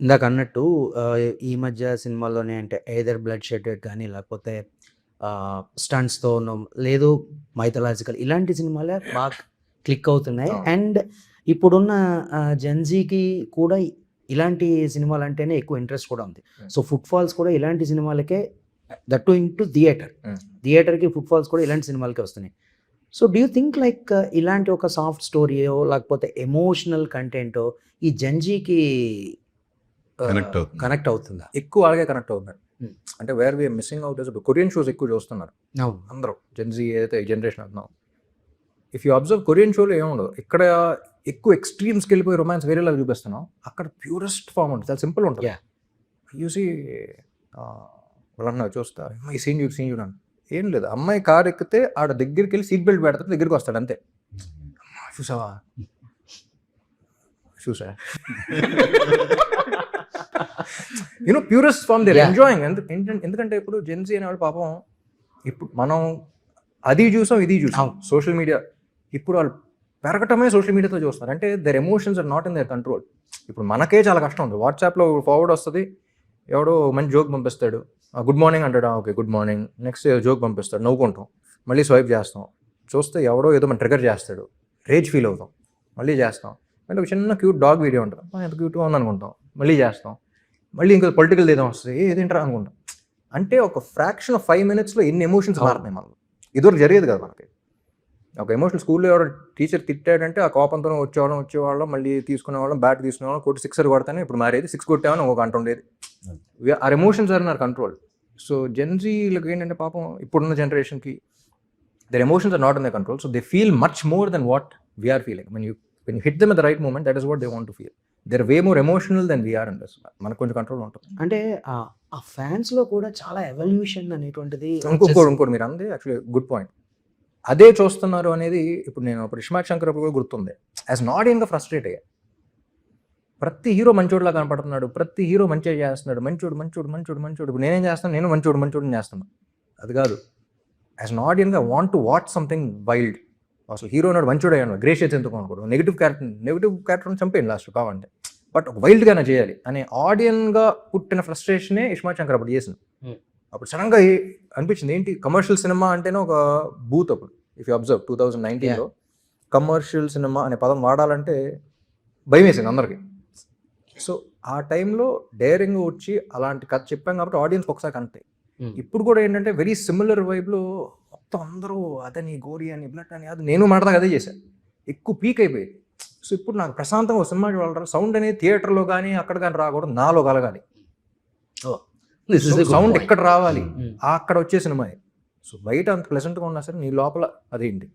ఇందాక అన్నట్టు ఈ మధ్య సినిమాల్లోనే అంటే ఎయిదర్ బ్లడ్ షెడెడ్ కానీ లేకపోతే ఆహ్, స్టంట్స్‌తోనో లేదు మైథలాజికల్ ఇలాంటి సినిమాలే బాగా క్లిక్ అవుతున్నాయి. అండ్ ఇప్పుడున్న జెన్‌జీకి కూడా ఇలాంటి సినిమాలంటేనే ఎక్కువ ఇంట్రెస్ట్ కూడా ఉంది. సో ఫుట్‌ఫాల్స్ కూడా ఇలాంటి సినిమాలకే దట్ టూ ఇంటూ థియేటర్. థియేటర్‌కి ఫుట్‌ఫాల్స్ కూడా ఇలాంటి సినిమాలకే వస్తున్నాయి. So do you think like ఇలాంటి ఒక సాఫ్ట్ స్టోరీయో లేకపోతే ఎమోషనల్ కంటెంటో ఈ జెన్‌జీకి ఆహ్, కనెక్ట్ అవుతుంది. కనెక్ట్ అవుతుందా? ఎక్కువ అలాగే కనెక్ట్ అవుతున్నాడు. హ్మ్. అంటే where we missing out is Korean shows ఎక్కువ చూస్తున్నారు. అందరూ జెన్‌జీ ఏదైతే జనరేషన్ అంటున్నాం. ఇఫ్ యూ అబ్జర్వ్ కొరియన్ షోలో ఏముండదు. ఇక్కడ ఎక్కువ ఎక్స్‌ట్రీమ్స్‌కి వెళ్ళిపోయి రొమాన్స్ వేరేలాగా చూపిస్తున్నాం. అక్కడ ప్యూరెస్ట్ ఫార్మ్ ఉంటుంది. చాలా సింపుల్ ఉంటుంది. యాహ్! యూ సీ ఆహ్, వాళ్ళు అంటున్నారు చూస్తా "అమ్మ, ఈ సీన్ చూడు, సీన్ చూడు" అని. ఏం లేదు. అమ్మాయి కార్ ఎక్కితే ఆడ దగ్గరికి వెళ్ళి సీట్ బెల్ట్ పెడతాడు దగ్గరికి వస్తాడు అంతే. అమ్మా చూసావా? చూసా. You know purest form there. Enjoying ఎందుకంటే ఇప్పుడు జెన్సీ అనేవాళ్ళు పాపం ఇప్పుడు మనం అది చూసాం ఇది చూసాం. సోషల్ మీడియా ఇప్పుడు వాళ్ళు పెరగటమే సోషల్ మీడియాతో చూస్తున్నారు అంటే their emotions are not in their control ఇప్పుడు మనకే చాలా కష్టం ఉంది వాట్సాప్లో ఫార్వర్డ్ వస్తుంది ఎవడో మంచి జోక్ పంపిస్తాడు గుడ్ మార్నింగ్ అంటాడు. Okay good morning next joke పంపిస్తాడు. నవ్వుకుంటాం. మళ్ళీ స్వైప్ చేస్తాం. చూస్తే ఎవడో ఏదో మన ట్రిగర్ చేస్తాడు. రేజ్ ఫీల్ అవుతాం. మళ్ళీ చేస్తాం. అంటే ఒక చిన్న క్యూట్ డాగ్ వీడియో ఉంటుంది. "ఆ, ఎంత క్యూట్గా ఉంది అనుకుంటాం. మళ్ళీ చేస్తాం. మళ్ళీ ఇంకా పొలిటికల్ ఏదో వస్తుంది. ఏదేంట్రా అనుకుంటాం. అంటే ఒక ఫ్రాక్షన్ ఆఫ్ ఫైవ్ మినిట్స్లో ఎన్ని ఎమోషన్స్. మారుతున్నాయి మనలో? ఇదివరకు జరిగేది కదా మనకి. ఒక ఎమోషనల్ స్కూల్లో ఎవరో టీచర్ తిట్టాడంటే ఆ కోపంతో వచ్చేవాళ్ళం వచ్చేవాళ్ళం మళ్ళీ తీసుకునేవాళ్ళం బ్యాట్ తీసుకునేవాళ్ళం కొట్టి సిక్సర్ కొడతానే ఇప్పుడు మారేది. సిక్స్ కొట్టామని ఒక గంట ఉండేది. ఆ emotions are not control so జెన్జీలకు ఏంటంటే పాపం ఇప్పుడున్న జనరేషన్కి their emotions are not in the control so they feel much more than what we are feeling when you when you hit them the right moment that is what they want to feel they're way more emotional than we are and మనకు కొంచెం control ఉంటుంది. అంటే ఆ ఫ్యాన్స్‌లో కూడా చాలా evolution అనేటువంటిది వచ్చేసింది. ఇంకోటి మీరు అంది యాక్చువల్లీ గుడ్ పాయింట్ అదే చూస్తున్నారు అనేది ఇప్పుడు నేను ఇప్పుడు ఇష్మాక్ శంకర్ కూడా గుర్తుంది. యాజ్ నాట్ ఇన్గా ఫ్రస్ట్రేట్ అయ్యా ప్రతి హీరో మంచోడులా కనపడుతున్నాడు ప్రతి హీరో మంచిగా చేస్తున్నాడు. మంచోడు మంచోడు మంచోడు మంచోడు. నేనేం చేస్తాను? నేను మంచోడు మంచోడు చేస్తాను అది కాదు. As not ఇన్గా want to watch something wild అసలు హీరో నాడు మంచోడు అయ్యాను గ్రేషియస్ ఎందుకు అనుకోడు? నెగిటివ్ క్యారెక్టర్ నెగిటివ్ క్యారెక్టర్ని చంపేయండి లాస్ట్ కావాలంటే. బట్ ఒక వైల్డ్గానే చేయాలి. అనే ఆడియన్గా పుట్టిన ఫ్రస్ట్రేషనే ఇష్మాక్ శంకర్ అప్పుడు చేసింది. Hmm. అప్పుడు సడన్గా అనిపించింది. ఏంటి? కమర్షియల్ సినిమా అంటేనే ఒక బూత్ అప్పుడు. If you observe two thousand నైన్టీన్లో కమర్షియల్ సినిమా అనే పదం వాడాలంటే భయం వేసింది అందరికి. సో ఆ టైంలో డేరింగ్ వచ్చి అలాంటి కథ చెప్పాం కాబట్టి ఆడియన్స్ ఒకసారి కనెక్ట్ Hmm. ఇప్పుడు కూడా ఏంటంటే వెరీ సిమిలర్ వైబ్లో మొత్తం అందరూ అతని గోరి అని బ్లడ్ అని అది నేను మాట్లాడదాం అదే చేశాను ఎక్కువ పీక్ అయిపోయింది. సో ఇప్పుడు నాకు ప్రశాంతంగా సినిమా చూడాలి సౌండ్ అనేది థియేటర్లో కానీ అక్కడ కానీ రాకూడదు. నాలో కలగాలి. సౌండ్. ఎక్కడ రావాలి. ఆ అక్కడ వచ్చే సినిమా సో బయట అంత ప్లెజెంట్గా ఉన్నా సరే నీ లోపల అదేంటి?